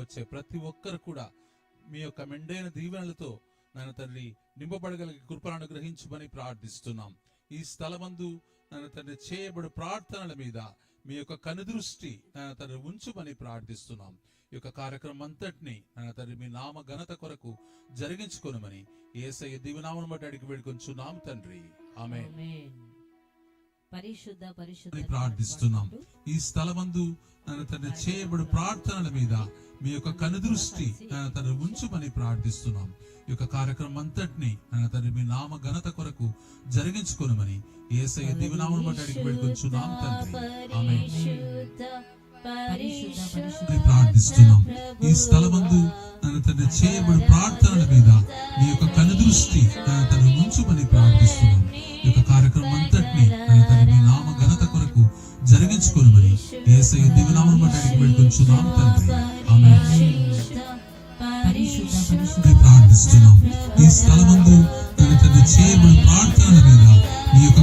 వచ్చే ప్రతి ఒక్కరు కూడా మీ యొక్క మెండైన దీవెనలతో నాయన తండ్రి నింపబడగలిగే కృపను అనుగ్రహించమని ప్రార్థిస్తున్నాం. ఈ స్థలమందు నాయన తండ్రి చేయబడు ప్రార్థనల మీద మీ యొక్క కనుదృష్టి నాయన తండ్రి ఉంచుమని ప్రార్థిస్తున్నాం. ఈ యొక్క కార్యక్రమం అంతటిని నాయన తండ్రి మీ నామ ఘనత కొరకు జరిగించుకొనమని ఏసయ్య దివనామను బట్టి అడిగి వేడుకొంచున్నాం తండ్రి. ఆమె పరిశుద్ధ పరిశుద్ధ ప్రార్థిస్తున్నాం. ఈ స్థలమందు తన చేయబడు ప్రార్థనల మీద మీ యొక్క కనుదృష్టి తను ఉంచుమని ప్రార్థిస్తున్నాం. ఈ యొక్క కార్యక్రమం అంతటిని తన మీ నామ ఘనత కొరకు జరిగించుకొనమని ఏసయ్య దివనామను బట్టి అడిగి వేడుకొంచున్నాం తండ్రి. ఆమె ప్రార్థిస్తున్నాం. ఈ స్థలమందు నన్ను తన చేయబడు ప్రార్థనల మీద మీ యొక్క కనుదృష్టి తను ఉంచుమని ప్రార్థిస్తున్నాం. ఈ యొక్క కార్యక్రమం అంతటిని దివనామను బట్టి అడిగి వేడుకొంచున్నాం తండ్రి. ఆమె ప్రార్థిస్తున్నాం. ఈ స్థలమందు నన్ను తన చేయబడు ప్రార్థనల మీద మీ యొక్క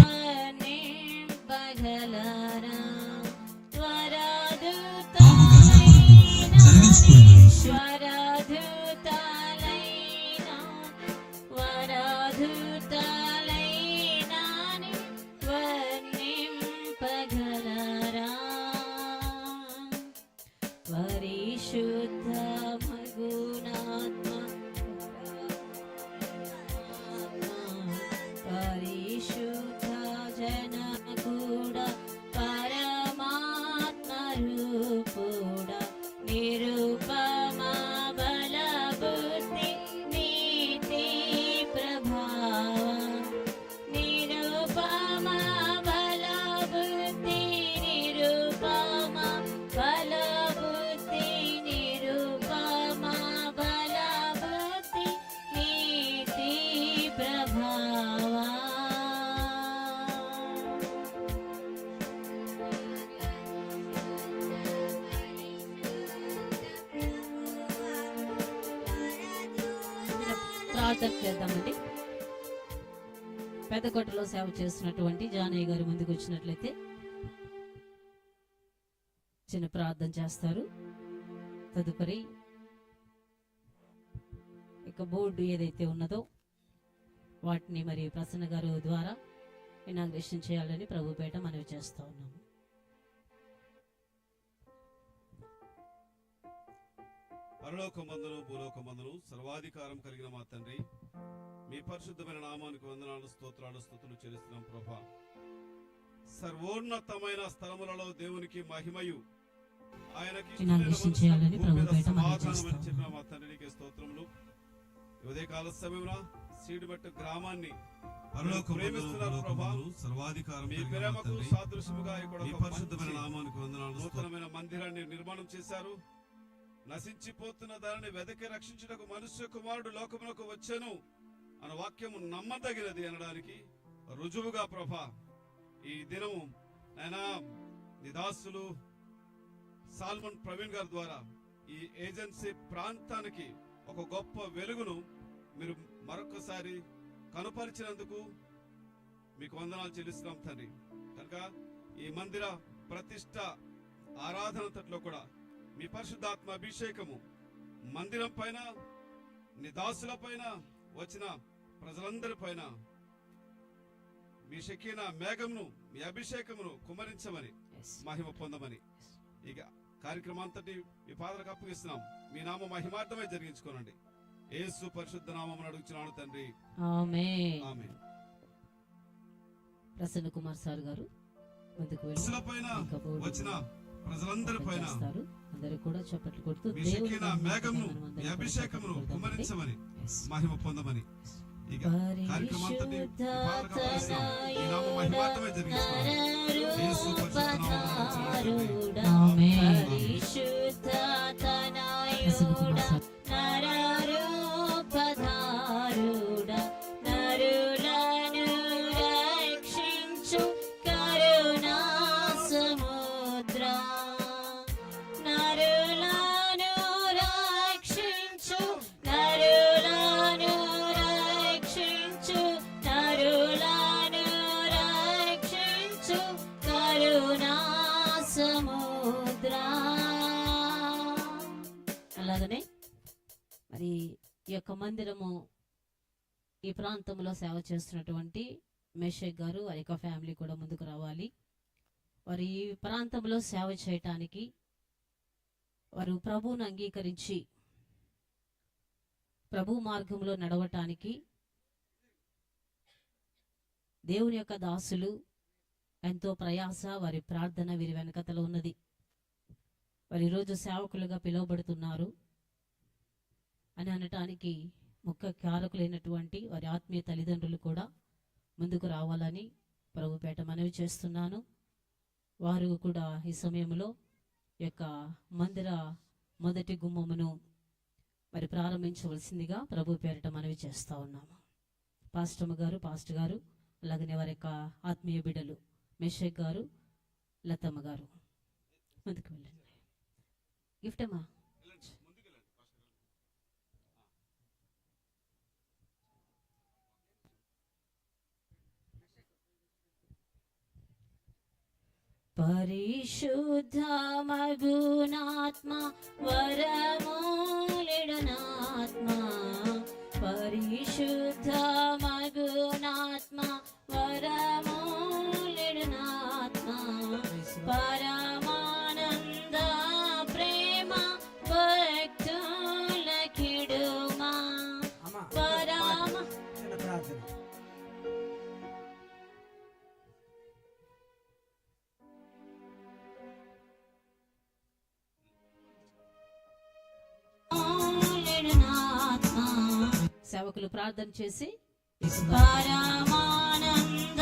ప్రార్థన చేద్దామండి. పెద్దకొట్టలో సేవ చేస్తున్నటువంటి జానయ్య గారి ముందుకు వచ్చినట్లయితే చిన్న ప్రార్థన చేస్తారు. తదుపరి ఇక బోర్డు ఏదైతే ఉన్నదో వాటిని మరి ప్రసన్న గారు ద్వారా ఇనాగ్రేషన్ చేయాలని ప్రభుపేట మనవి చేస్తూ ఉన్నాము. పరలోక మందును భూలోక మందును సర్వాధికారం కలిగిన మా తండ్రి. మీ పరిశుద్ధమైన నామానికి వందనాలు స్తోత్రాలు స్థుతులు చెల్లిస్తున్నాం ప్రభా. సర్వోన్నతమైన స్థలములలో దేవునికి మహిమయు. ఆయనకి. చెప్పిన మా తండ్రికి స్తోత్రములు. ఈ ఉదయకాల సమయమున సీడుబెట్టు గ్రామాన్ని సాదృశ్యముగా ఇక్కడ పరిశుద్ధమైన నామానికి వందనాలు నూతనమైన మందిరాన్ని నిర్మాణం చేశారు. నశించిపోతున్న దానిని వెదకి రక్షించుటకు మనుష్య కుమారుడు లోకములకు వచ్చాను అన్న వాక్యము నమ్మదగినది అనడానికి రుజువుగా ప్రభా ఈ దినము నైనా నిదాసులు సాల్మన్ ప్రవీణ్ గారి ద్వారా ఈ ఏజెన్సీ ప్రాంతానికి ఒక గొప్ప వెలుగును మీరు మరొకసారి కనుపరిచినందుకు మీకు వందనాలు చెల్లిస్తున్నాం తండ్రి. కనుక ఈ మందిర ప్రతిష్ట ఆరాధన తట్లో కూడా మీ పరిశుద్ధాత్మ అభిషేకము మందిరం పైన నీ దాసుల పైన వచ్చిన ప్రజలందరి పైన మీ శక్తిన మేఘమును మీ అభిషేకమును కుమరించమని మహిమ పొందమని. ఇక కార్యక్రమాంతటి మీ పాదలకు అప్పగిస్తున్నాం. మీ నామ మహిమార్థమే జరిగించుకోనండి. యేసు పరిశుద్ధ నామం అడుగుచున్నాను తండ్రి. ప్రసన్న కుమార్ సార్ గారు ముందుకు వచ్చిన ప్రజలందరి పైన అందరూ కూడా చప్పట్లు కొడుతూ దేవుని మేఘమును అభిషేకమును. కుమరించమని. మహిమ పొందమని ఇక కార్యక్రమాంతటి. ఈ నామ మహిమార్థమే యేసు పరిశుద్ధ నామమున. ఆమేన్. అలాగనే మరి ఈ యొక్క మందిరము ఈ ప్రాంతంలో సేవ చేస్తున్నటువంటి మేషేక్ గారు వారి యొక్క ఫ్యామిలీ కూడా ముందుకు రావాలి. వారు ఈ ప్రాంతంలో సేవ చేయటానికి వారు ప్రభువును అంగీకరించి ప్రభు మార్గంలో నడవటానికి దేవుని యొక్క దాసులు ఎంతో ప్రయాస వారి ప్రార్థన వీరి వెనకతలో ఉన్నది. వారి ఈరోజు సేవకులుగా పిలువబడుతున్నారు. అని అనటానికి ముఖ్య కారకులైనటువంటి వారి ఆత్మీయ తల్లిదండ్రులు కూడా ముందుకు రావాలని ప్రభుపేట మనవి చేస్తున్నాను. వారు కూడా ఈ సమయంలో యొక్క మందిర మొదటి గుమ్మమును మరి ప్రారంభించవలసిందిగా ప్రభు పేరిట మనవి చేస్తూ ఉన్నాము. పాస్టమ్ గారు పాస్ట్ గారు అలాగనే వారి యొక్క ఆత్మీయ బిడ్డలు మెషేక్ గారు లతమ్మ గారు ముందుకు వెళ్ళండి. గిఫ్ట్ అమ్మా పరిశుద్ధ మగునాత్మ వరమూలిడనాత్మ. పరిశుద్ధ సేవకులు ప్రార్థన చేసి పరమానంద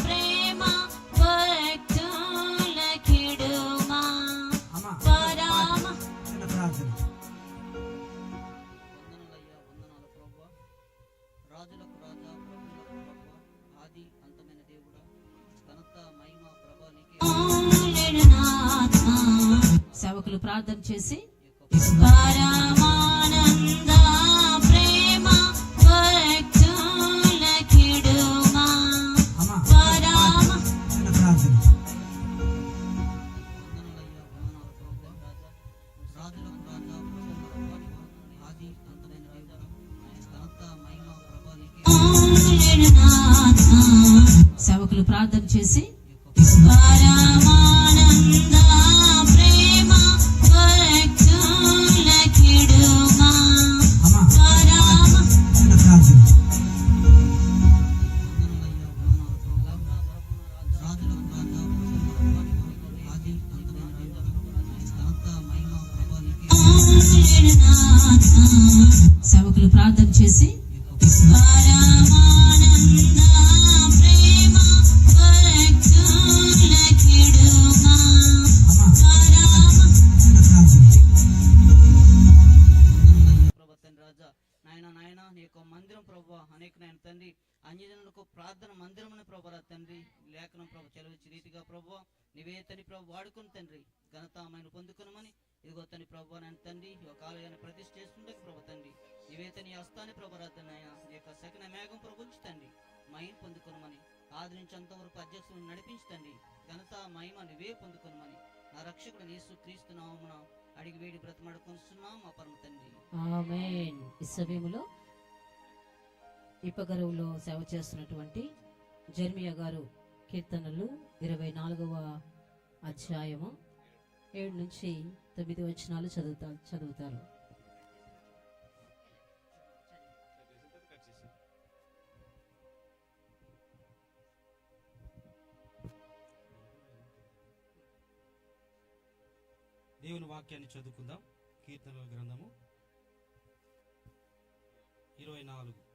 ప్రేమ రాజులకు రాజా ప్రభా ఆది అంతమైన దేవుడా ఘనత మహిమ ప్రభా నీకే. సేవకులు ప్రార్థన చేసి పరమానంద సేవకులు ప్రార్థన చేసి అనేక నాయన చేసి అన్యజనులకు ప్రార్థన మందిరం ప్రభా తండ్రి లేఖనం ప్రభు చెలవిచ్చి రీతిగా ప్రభు నివేతని ప్రభు వాడుకుని తండ్రి ఘనత ఆమెను పొందుకునమని ఇదిగో తని ప్రభు నాయన తండ్రి ఈ యొక్క ఆలయాన్ని ప్రతిష్ఠ చేస్తుండగా ప్రభు తండ్రి. నీవే తని హస్తాన్ని ప్రభు నీ యొక్క సకిన మేఘం ప్రభుంచి తండ్రి. మహిమ పొందుకునమని ఆదరించేంత వరకు అధ్యక్షులను నడిపించండి ఘనత మహిమ నువ్వే పొందుకునమని నా రక్షకుడు యేసు క్రీస్తు నామమున అడిగి వేడి బ్రతమాడుకొనిస్తున్నాం మా పరమ తండ్రి. ఆమెన్. ఈ సమయంలో ఇప్పగరువులో సేవ చేస్తున్నటువంటి జర్మియా గారు కీర్తనలు ఇరవై నాలుగవ అధ్యాయము ఏడు నుంచి తొమ్మిది వచనాలు చదువుతా చదువుతారు. దేవుని వాక్యాన్ని చదువుకుందాం. కీర్తనల గ్రంథము ఇరవై నాలుగు.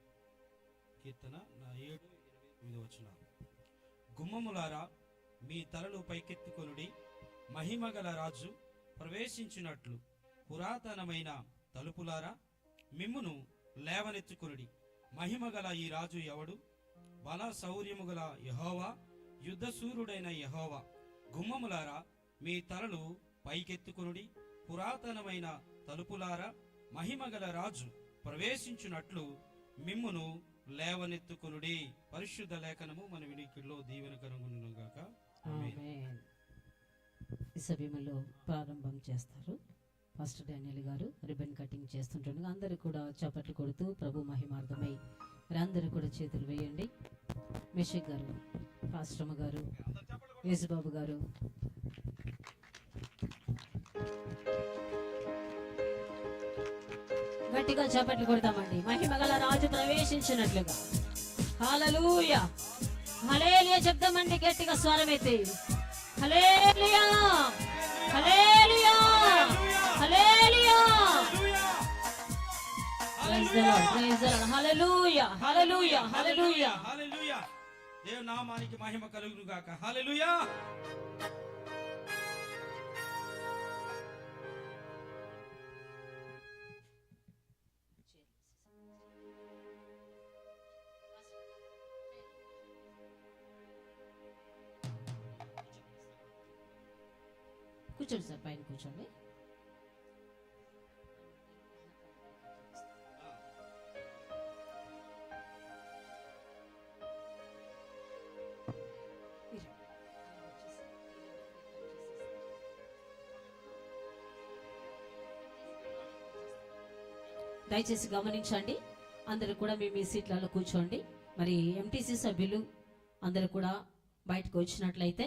కీర్తన నా ఏడు ఇరవై తొమ్మిది వచ్చిన గుమ్మములారా మీ తలలు పైకెత్తుకొనుడి మహిమగల రాజు ప్రవేశించినట్లు పురాతనమైన తలుపులారా మిమ్మును లేవనెత్తుకునుడి. మహిమగల ఈ రాజు ఎవడు? బల శౌర్యము గల యహోవా యుద్ధశూరుడైన యహోవా. గుమ్మములారా మీ తలలు పైకెత్తుకునుడి. పురాతనమైన తలుపులారా మహిమగల రాజు ప్రవేశించున్నట్లు మిమ్మును లేవనెత్తుకునుడి. పరిశుద్ధ లేఖనము మన వినికిలో దీవెన గాక ఆమేన్. సభ్యములో ప్రారంభం చేస్తారు. ఫాస్టర్ డానియల్ గారు రిబన్ కటింగ్ చేస్తుంటుండగా అందరూ కూడా చప్పట్లు కొడుతూ ప్రభు మహిమార్థమై అందరూ కూడా చేతులు వేయండి. మిషక్ గారు ఆశ్రమ గారు యేసుబాబు గారు. గట్టిగా చప్పట్లు కొడతామండి. మహిమ గల రాజు ప్రవేశించినట్లుగా. హల్లెలూయ హల్లెలూయ చెప్తామండి గట్టిగా స్వరమైతే. Hallelujah! Hallelujah! Hallelujah! Praise the lord praise the lord hallelujah hallelujah hallelujah hallelujah దేవ నామానికి మహిమ కలుగును గాక హల్లెలూయా కూర్చోండి సార్ పైన కూర్చోండి. దయచేసి గమనించండి అందరూ కూడా మీ మీ సీట్లలో కూర్చోండి. మరి ఎంటీసీ సభ్యులు అందరూ కూడా బయటకు వచ్చినట్లయితే